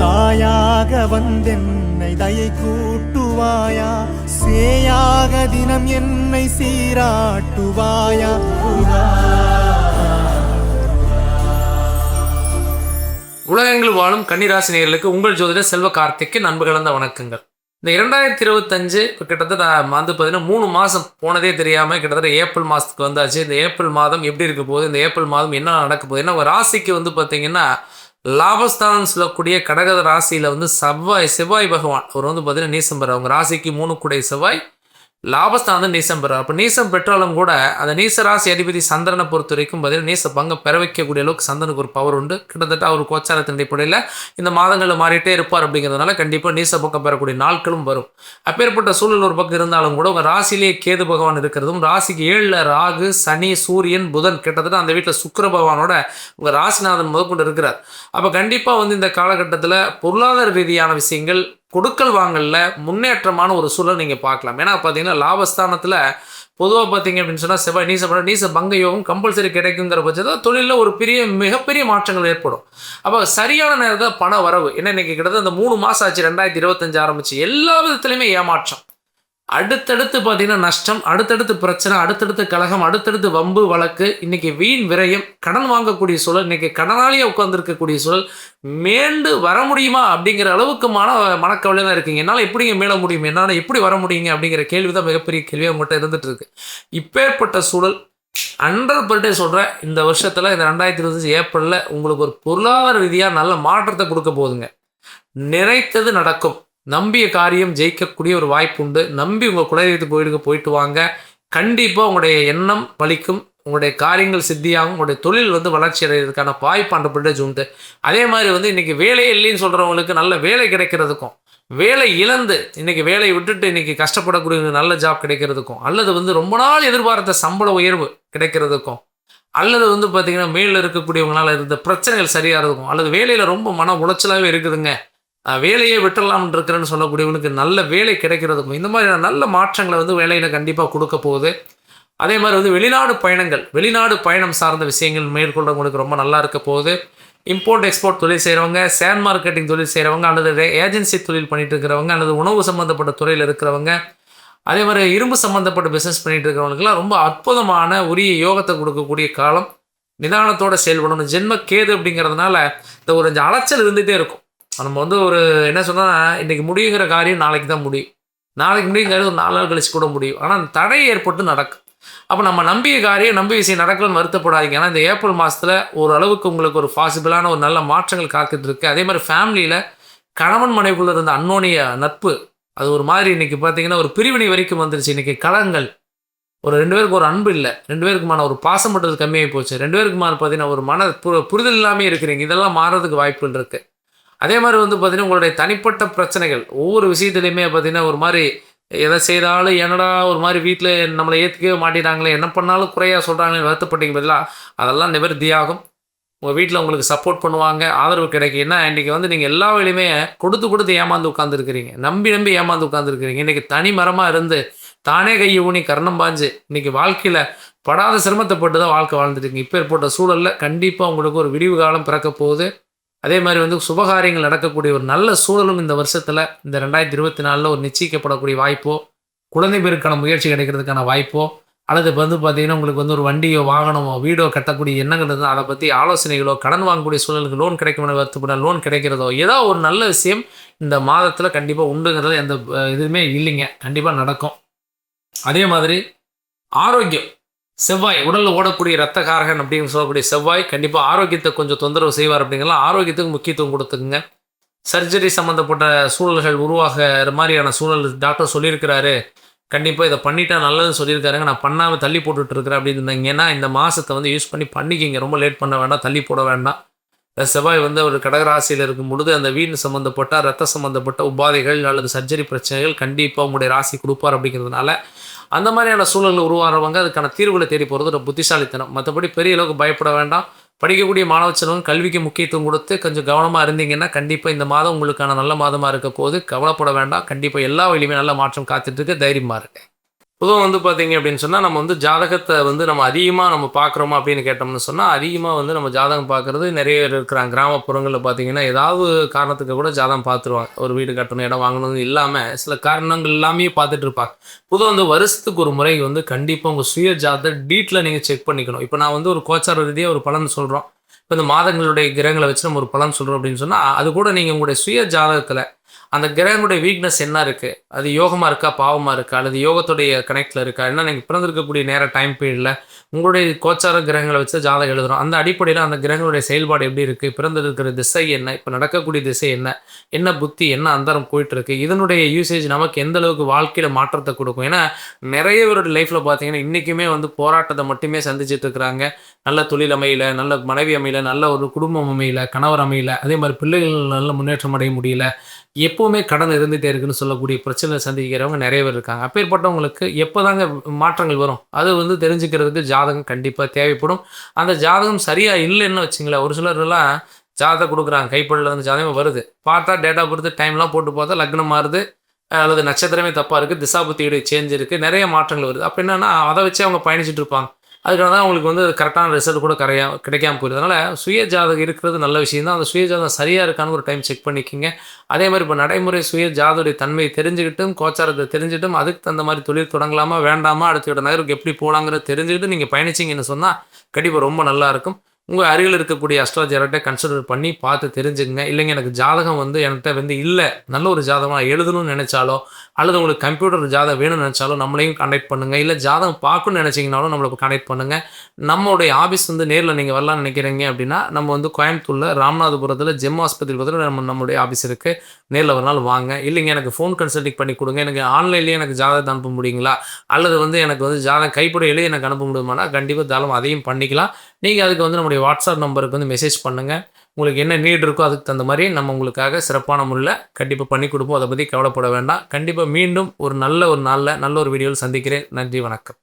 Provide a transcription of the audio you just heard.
தாயாக வந்தென்னை தயை கூட்டுவாயா? சேயாக தினம் என்னை சீராட்டுவாயா? உலகங்கள் வாழும் கன்னிராசி நேர்களுக்கு உங்கள் ஜோதிடர் செல்வ கார்த்திக்கு நண்பு கலந்த வணக்கங்கள். இந்த இரண்டாயிரத்தி இருபத்தஞ்சு இப்போ கிட்டத்தட்ட வந்து பார்த்தீங்கன்னா மூணு மாதம் போனதே தெரியாமல் கிட்டத்தட்ட ஏப்ரல் மாதத்துக்கு வந்தாச்சு. இந்த ஏப்ரல் மாதம் எப்படி இருக்க போகுது? இந்த ஏப்ரல் மாதம் என்ன நடக்க போகுது? ஏன்னா ஒரு ராசிக்கு வந்து பார்த்தீங்கன்னா லாபஸ்தானம் சொல்லக்கூடிய கடக ராசியில் வந்து செவ்வாய் செவ்வாய் பகவான். அவர் வந்து பார்த்தீங்கன்னா நீசம்பர் அவங்க ராசிக்கு மூணு குடை செவ்வாய் லாபஸ்தானம் வந்து நீசம் பெறார் அப்போ நீசம் பெற்றாலும் கூட அந்த நீச ராசி அதிபதி சந்திரனை பொறுத்த வரைக்கும் பார்த்தீங்கன்னா நீச பங்கம் பெற வைக்கக்கூடிய அளவுக்கு சந்திரனுக்கு ஒரு பவர் உண்டு. கிட்டத்தட்ட அவர் கோச்சாரத்தின் அடிப்படையில் இந்த மாதங்களில் மாறிட்டே இருப்பார் அப்படிங்கிறதுனால கண்டிப்பாக நீச பக்கம் பெறக்கூடிய நாட்களும் வரும். அப்பேற்பட்ட சூழல் ஒரு பக்கம் இருந்தாலும் கூட உங்கள் ராசிலேயே கேது பகவான் இருக்கிறதும் ராசிக்கு ஏழில் ராகு சனி சூரியன் புதன் கிட்டத்தட்ட அந்த வீட்டில் சுக்கர பகவானோட உங்கள் ராசிநாதன் முதற்கொண்டு இருக்கிறார். அப்போ கண்டிப்பாக வந்து இந்த காலகட்டத்தில் பொருளாதார ரீதியான விஷயங்கள் கொடுக்கல் வாங்கலில் முன்னேற்றமான ஒரு சூழல் நீங்கள் பார்க்கலாம். ஏன்னா பார்த்தீங்கன்னா லாபஸ்தானத்தில் பொதுவாக பார்த்தீங்க அப்படின்னு சொன்னால் செவ்வாய் நீச படம் நீச பங்க யோகம் கம்பல்சரி கிடைக்குங்கிற பட்சத்தில் தொழிலில் ஒரு பெரிய மிகப்பெரிய மாற்றங்கள் ஏற்படும். அப்போ சரியான நேரத்தில் பண வரவு. ஏன்னா இன்றைக்கி கிட்டத்தட்ட அந்த மூணு மாதம் ஆச்சு ரெண்டாயிரத்தி இருபத்தஞ்சு ஆரம்பிச்சு. எல்லா விதத்துலையுமே ஏமாற்றம். அடுத்தடுத்து பார்த்தீங்கன்னா நஷ்டம் அடுத்தடுத்து பிரச்சனை அடுத்தடுத்து கழகம் அடுத்தடுத்து வம்பு வழக்கு இன்னைக்கு வீண் விரயம் கடன் வாங்கக்கூடிய சூழல் இன்னைக்கு கடனாலேயே உட்காந்துருக்கக்கூடிய சூழல் மேண்டு வர முடியுமா அப்படிங்கிற அளவுக்கு மன மனக்கவலை தான் இருக்குங்க. என்னால் எப்படிங்க மேல முடியும்? என்னால் எப்படி வர முடியுங்க அப்படிங்கிற கேள்வி தான் மிகப்பெரிய கேள்வியாக உங்கள்கிட்ட இருந்துட்டு இருக்கு இப்பேற்பட்ட சூழல் ஹண்ட்ரட் பர்சன்டேஜ் சொல்கிறேன் இந்த வருஷத்தில் இந்த ரெண்டாயிரத்தி இருபத்தஞ்சு ஏப்ரலில் உங்களுக்கு ஒரு பொருளாதார ரீதியாக நல்ல மாற்றத்தை கொடுக்க போகுதுங்க. நிறைத்தது நடக்கும். நம்பிய காரியம் ஜெயிக்கக்கூடிய ஒரு வாய்ப்பு உண்டு நம்பி உங்கள் குலதெய்வத்து கோயிலுக்கு போயிட்டு வாங்க. கண்டிப்பாக உங்களுடைய எண்ணம் பலிக்கும். உங்களுடைய காரியங்கள் சித்தியாகும். உங்களுடைய தொழில் வந்து வளர்ச்சி அடைகிறதுக்கான வாய்ப்பு அந்த பிரிட்டேஜ் உண்டு. அதே மாதிரி வந்து இன்றைக்கி வேலை இல்லைன்னு சொல்கிறவங்களுக்கு நல்ல வேலை கிடைக்கிறதுக்கும் வேலை இழந்து இன்னைக்கு வேலையை விட்டுட்டு இன்றைக்கி கஷ்டப்படக்கூடிய நல்ல ஜாப் கிடைக்கிறதுக்கும் அல்லது வந்து ரொம்ப நாள் எதிர்பார்த்த சம்பள உயர்வு கிடைக்கிறதுக்கும் அல்லது வந்து பார்த்திங்கன்னா மேலில் இருக்கக்கூடியவங்களால் இருந்த பிரச்சனைகள் சரியாகிறதுக்கும் அல்லது வேலையில் ரொம்ப மன உளைச்சலாகவே இருக்குதுங்க. வேலையை விட்டுடலாம்னு இருக்கிறேன்னு சொல்லக்கூடியவங்களுக்கு நல்ல வேலை கிடைக்கிறதுக்கும் இந்த மாதிரியான நல்ல மாற்றங்களை வந்து வேலையில் கண்டிப்பாக கொடுக்க போகுது. அதே மாதிரி வந்து வெளிநாடு பயணங்கள் வெளிநாடு பயணம் சார்ந்த விஷயங்கள் மேற்கொள்றவங்களுக்கு ரொம்ப நல்லா இருக்க போகுது. இம்போர்ட் எக்ஸ்போர்ட் தொழில் செய்கிறவங்க ஷேர் மார்க்கெட்டிங் தொழில் செய்கிறவங்க அல்லது ஏஜென்சி தொழில் பண்ணிட்டு இருக்கிறவங்க அல்லது உணவு சம்மந்தப்பட்ட துறையில் இருக்கிறவங்க அதே மாதிரி இரும்பு சம்மந்தப்பட்ட பிஸ்னஸ் பண்ணிட்டு இருக்கிறவங்களுக்குலாம் ரொம்ப அற்புதமான உரிய யோகத்தை கொடுக்கக்கூடிய காலம். நிதானத்தோட செயல்படணும். ஜென்ம கேது அப்படிங்கிறதுனால இந்த ஒரு அலைச்சல் இருந்துகிட்டே இருக்கும். நம்ம வந்து ஒரு என்ன சொன்னால் இன்றைக்கி முடியுங்கிற காரியம் நாளைக்கு தான் முடியும். நாளைக்கு முடியுங்கிறது ஒரு நாலு நாள் கழிச்சு கூட முடியும். ஆனால் அந்த தடை ஏற்பட்டு நடக்கும். அப்போ நம்ம நம்பிய காரியம் நம்பிய விஷயம் நடக்கலன்னு வருத்தப்படாதீங்க. ஏன்னா இந்த ஏப்ரல் மாதத்தில் ஓரளவுக்கு உங்களுக்கு ஒரு பாசிபிளான ஒரு நல்ல மாற்றங்கள் காத்துட்டு இருக்கு. அதே மாதிரி ஃபேமிலியில் கணவன் மனைவிக்குள்ள இருந்த அன்னோனிய நட்பு அது ஒரு மாதிரி இன்றைக்கி பார்த்தீங்கன்னா ஒரு பிரிவினை வரைக்கும் வந்துருச்சு. இன்றைக்கி களங்கள் ஒரு ரெண்டு பேருக்கு ஒரு அன்பு இல்லை. ரெண்டு பேருக்குமான ஒரு பாசம் மட்டும் கம்மியாகி போச்சு. ரெண்டு பேருக்குமான பார்த்தீங்கன்னா ஒரு மன புரிதல் இல்லாமல் இருக்கிறீங்க. இதெல்லாம் மாறதுக்கு வாய்ப்புகள் இருக்குது அதே மாதிரி வந்து பார்த்தீங்கன்னா உங்களுடைய தனிப்பட்ட பிரச்சனைகள். ஒவ்வொரு விஷயத்துலையுமே பார்த்தீங்கன்னா ஒரு மாதிரி எதை செய்தாலும் என்னடா ஒரு மாதிரி வீட்டில் நம்மளை ஏற்றுக்கவே மாட்டேறாங்களே என்ன பண்ணாலும் குறையாக சொல்கிறாங்களே வருத்தப்பட்டீங்க பதிலாக அதெல்லாம் நிவர்த்தியாகும் உங்கள் வீட்டில் உங்களுக்கு சப்போர்ட் பண்ணுவாங்க ஆதரவு கிடைக்கும். ஏன்னா இன்றைக்கி வந்து நீங்கள் எல்லா வேலையுமே கொடுத்து கொடுத்து ஏமாந்து உட்காந்துருக்கிறீங்க நம்பி நம்பி ஏமாந்து உட்காந்துருக்கிறீங்க இன்றைக்கி தனி மரமாக இருந்து தானே கையை ஊனி கர்ணம் பாஞ்சு இன்றைக்கி வாழ்க்கையில் படாத சிரமத்தைப்பட்டு தான் வாழ்க்கை வாழ்ந்துட்டுருக்கீங்க இப்போ ஏற்பட்ட சூழலில் கண்டிப்பாக உங்களுக்கு ஒரு விடிவு காலம் பிறக்க போகுது. அதே மாதிரி வந்து சுபகாரியங்கள் நடக்கக்கூடிய ஒரு நல்ல சூழலும் இந்த வருஷத்தில் இந்த ரெண்டாயிரத்தி இருபத்தி நாலில் ஒரு நிச்சயிக்கப்படக்கூடிய வாய்ப்போ குழந்தை பேருக்கான முயற்சி கிடைக்கிறதுக்கான வாய்ப்போ அல்லது வந்து பார்த்தீங்கன்னா உங்களுக்கு வந்து ஒரு வண்டியோ வாகனமோ வீடோ கட்டக்கூடிய எண்ணங்கள் இருந்தால் அதை பற்றி ஆலோசனைகளோ கடன் வாங்கக்கூடிய சூழலுக்கு லோன் கிடைக்கும் வருத்தப்பட லோன் கிடைக்கிறதோ ஏதோ ஒரு நல்ல விஷயம் இந்த மாதத்தில் கண்டிப்பாக உண்டுங்கிறது எந்த இதுவுமே இல்லைங்க. கண்டிப்பாக நடக்கும். அதே மாதிரி ஆரோக்கியம். செவ்வாய் உடலில் ஓடக்கூடிய ரத்த காரகன் அப்படின்னு சொல்லக்கூடிய செவ்வாய் கண்டிப்பாக ஆரோக்கியத்தை கொஞ்சம் தொந்தரவு செய்வார் அப்படிங்கலாம் ஆரோக்கியத்துக்கு முக்கியத்துவம் கொடுத்துக்குங்க. சர்ஜரி சம்மந்தப்பட்ட சூழல்கள் உருவாகிற மாதிரியான சூழல் டாக்டர் சொல்லியிருக்கிறாரு. கண்டிப்பாக இதை பண்ணிட்டா நல்லதுன்னு சொல்லியிருக்காருங்க. நான் பண்ணாமல் தள்ளி போட்டுட்ருக்கிறேன் அப்படின்னு இருந்தீங்கன்னா இந்த மாதத்தை வந்து யூஸ் பண்ணி பண்ணிக்கிங்க. ரொம்ப லேட் பண்ண வேண்டாம் தள்ளி போட வேண்டாம். செவ்வாய் வந்து அவர் கடகராசியில் இருக்கும் பொழுது அந்த வீண் சம்மந்தப்பட்ட ரத்த சம்மந்தப்பட்ட உபாதைகள் அல்லது சர்ஜரி பிரச்சனைகள் கண்டிப்பாக உங்களுடைய ராசி கொடுப்பார் அப்படிங்கிறதுனால அந்த மாதிரியான சூழல்கள் உருவாகிறவங்க அதுக்கான தீர்வுகளை தேடி போகிறது ஒரு புத்திசாலித்தனம். மற்றபடி பெரிய அளவுக்கு பயப்பட வேண்டாம். படிக்கக்கூடிய மாணவ செல்வம் கல்விக்கு முக்கியத்துவம் கொடுத்து கொஞ்சம் கவனமாக இருந்தீங்கன்னா கண்டிப்பாக இந்த மாதம் உங்களுக்கான நல்ல மாதமாக இருக்க போது கவலைப்பட வேண்டாம். கண்டிப்பாக எல்லா வழியுமே நல்ல மாற்றம் காத்துட்டு இருக்க தைரியமாக இருக்கு பொதுவாக வந்து பார்த்தீங்க அப்படின்னு சொன்னால் நம்ம வந்து ஜாதகத்தை வந்து நம்ம அதிகமாக நம்ம பார்க்குறோமா அப்படின்னு கேட்டோம்னு சொன்னால் அதிகமாக வந்து நம்ம ஜாதகம் பார்க்குறது நிறைய பேர் இருக்கிறாங்க. கிராமப்புறங்களில் பார்த்தீங்கன்னா ஏதாவது காரணத்துக்கு கூட ஜாதகம் பார்த்துருவாங்க ஒரு வீடு கட்டணும் இடம் வாங்கணும்னு இல்லாமல் சில காரணங்கள் எல்லாமே பார்த்துட்டு இருப்பாங்க. பொதுவாக வந்து வருஷத்துக்கு ஒரு முறை வந்து கண்டிப்பாக உங்கள் சுய ஜாதகம் டீட்டில் நீங்கள் செக் பண்ணிக்கணும். இப்போ நான் வந்து ஒரு கோச்சார ரீதியாக ஒரு பலன் சொல்கிறோம் இப்போ இந்த மாதங்களுடைய கிரகங்களை வச்சு நம்ம ஒரு பலன் சொல்கிறோம் அப்படின்னு சொன்னால் அது கூட நீங்கள் உங்களுடைய சுய ஜாதகத்தில் அந்த கிரகங்களுடைய வீக்னஸ் என்ன இருக்குது அது யோகமாக இருக்கா? பாவமாக இருக்கா? அல்லது யோகத்துடைய கனெக்டில் இருக்கா? என்ன நீங்கள் பிறந்திருக்கக்கூடிய நேர டைம் பீரியடில் உங்களுடைய கோச்சார கிரகங்களை வச்சு ஜாதகம் எழுதுகிறோம் அந்த அடிப்படையில் அந்த கிரகங்களுடைய செயல்பாடு எப்படி இருக்குது பிறந்திருக்கிற திசை என்ன? இப்போ நடக்கக்கூடிய திசை என்ன? என்ன புத்தி என்ன அந்தரம் போயிட்டுருக்கு இதனுடைய யூசேஜ் நமக்கு எந்த அளவுக்கு வாழ்க்கையில் மாற்றத்தை கொடுக்கும்? ஏன்னா நிறைய பேருடைய லைஃப்பில் பார்த்தீங்கன்னா இன்றைக்குமே வந்து போராட்டத்தை மட்டுமே சந்திச்சுட்டு இருக்கிறாங்க. நல்ல தொழில் அமையல நல்ல மனைவி அமையல நல்ல ஒரு குடும்பம் அமையல கணவர் அமையல. அதே மாதிரி பிள்ளைகள் நல்ல முன்னேற்றம் அடைய முடியல. எப்போவுமே கடன் இருந்துகிட்டே இருக்குன்னு சொல்லக்கூடிய பிரச்சனை சந்திக்கிறவங்க நிறைய பேர் இருக்காங்க. அப்பேற்பட்டவங்களுக்கு எப்போதாங்க மாற்றங்கள் வரும்? அது வந்து தெரிஞ்சுக்கிறதுக்கு ஜாதகம் கண்டிப்பாக தேவைப்படும். அந்த ஜாதகம் சரியாக இல்லைன்னு வச்சுங்களேன் ஒரு சிலர்லாம் ஜாதகம் கொடுக்குறாங்க. கைப்படியில் வந்து ஜாதகம் வருது. பார்த்தா டேட்டா பொறுத்து டைம்லாம் போட்டு பார்த்தா லக்னம் மாறுது அல்லது நட்சத்திரமே தப்பாக இருக்குது திசாபுத்தியுடைய சேஞ்ச் இருக்குது நிறைய மாற்றங்கள் வருது. அப்போ என்னென்னா அதை வச்சு அவங்க பயணிச்சுட்டு இருப்பாங்க. அதுக்காக தான் அவங்களுக்கு வந்து கரெக்டான ரிசல்ட் கூட கரையா கிடைக்காம போயிடுது அதனால் சுய ஜாதகம் இருக்கிறது நல்ல விஷயம் தான் அந்த சுய ஜாதகம் சரியாக இருக்கான்னு ஒரு டைம் செக் பண்ணிக்கிங்க. அதே மாதிரி இப்போ நடைமுறை சுய ஜாதோடைய தன்மையை தெரிஞ்சுக்கிட்டும் கோச்சாரத்தை தெரிஞ்சுட்டும் அதுக்கு தகுந்த மாதிரி தொழில் தொடங்கலாமா வேண்டாமா அடுத்த நகருக்கு எப்படி போகலாங்கிறத தெரிஞ்சுக்கிட்டு நீங்கள் பயணிச்சிங்கன்னு சொன்னால் கண்டிப்பாக ரொம்ப நல்லாயிருக்கும் உங்கள் அருகில் இருக்கக்கூடிய அஸ்ட்ராஜர்கிட்ட கன்சிடர் பண்ணி பார்த்து தெரிஞ்சுக்கங்க. இல்லைங்க எனக்கு ஜாதகம் வந்து என்கிட்ட வந்து இல்லை. நல்ல ஒரு ஜாதகமாக எழுதணும்னு நினச்சாலோ அல்லது உங்களுக்கு கம்ப்யூட்டர் ஜாதகம் வேணும்னு நினச்சாலும் நம்மளையும் கான்டாக்ட் பண்ணுங்கள் இல்லை ஜாதகம் பார்க்கணும்னு நினச்சிங்கனாலும் நம்மளை கான்டாக்ட் பண்ணுங்கள் நம்மளுடைய ஆஃபீஸ் வந்து நேரில் நீங்கள் வரலாம்னு நினைக்கிறீங்க அப்படின்னா நம்ம வந்து கோயம்புத்தூரில் ராமநாதபுரத்தில் ஜெம் ஆஸ்பத்திரி பக்கத்தில் நம்ம நம்மளுடைய ஆஃபீஸ் இருக்குது நேரில் ஒரு நாள் வாங்க. இல்லைங்க எனக்கு ஃபோன் கன்சல்டிங் பண்ணி கொடுங்க. எனக்கு ஆன்லைன்லேயே எனக்கு ஜாதகத்தை அனுப்ப முடியுங்களா? அல்லது வந்து எனக்கு வந்து ஜாதகம் கைப்பட எழுதி எனக்கு அனுப்ப முடியுமானா கண்டிப்பாக தாராளம் அதையும் பண்ணிக்கலாம். நீங்கள் அதுக்கு வந்து நம்முடைய வாட்ஸ்அப் நம்பருக்கு வந்து மெசேஜ் பண்ணுங்கள் உங்களுக்கு என்ன நீட் இருக்கோ அதுக்கு தகுந்த மாதிரி நம்ம உங்களுக்காக சிறப்பான முறையில் கண்டிப்பாக பண்ணி கொடுப்போம். அதை பற்றி கவலைப்பட வேண்டாம். கண்டிப்பாக மீண்டும் ஒரு நல்ல ஒரு நாளில் நல்ல ஒரு வீடியோவில் சந்திக்கிறேன். நன்றி வணக்கம்.